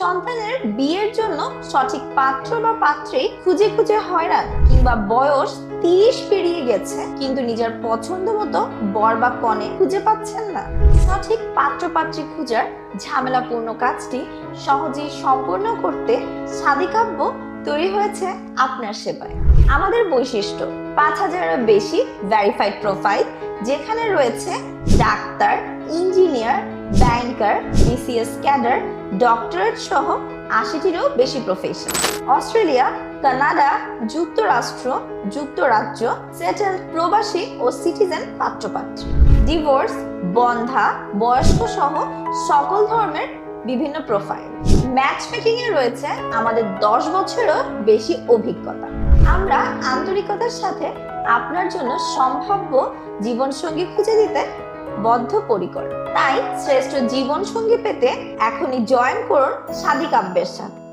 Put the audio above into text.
সন্তানের বিয়ের জন্য সঠিক পাত্র বা পাত্রী খুঁজে খুঁজে হয়রান কিংবা বয়স তিরিশ পেরিয়ে গেছে, কিন্তু নিজের পছন্দ মতো বর বা কনে খুঁজে পাচ্ছেন না। সঠিক পাত্র পাত্রী খুঁজার ঝামেলাপূর্ণ কাজটি সহজেই সম্পূর্ণ করতে সাদিকাব্য তৈরি হয়েছে আপনার সেবায়। আমাদের বৈশিষ্ট্য, পাঁচ হাজারের বেশি ভেরিফাইড প্রোফাইল যেখানে রয়েছে doctor engineer banker, BCS cadre, doctorate সহ আশিটিরও বেশি প্রফেশন অস্ট্রেলিয়া, কানাডা, যুক্তরাষ্ট্র, যুক্তরাজ্য, সেটেল প্রবাসী ও সিটিজেন পাত্রপাত্রী। ডিভোর্স, বন্ধা, বয়স্ক সহ সকল ধর্মের বিভিন্ন প্রোফাইল ম্যাচ মেকিং এ রয়েছে আমাদের দশ বছরেরও বেশি অভিজ্ঞতা। আমরা আন্তরিকতার সাথে আপনার জন্য সম্ভাব্য জীবনসঙ্গী খুঁজে দিতে বদ্ধপরিকর। তাই শ্রেষ্ঠ জীবন সঙ্গী পেতে এখনই জয়েন করুন সাদিক আব্বের সাথে।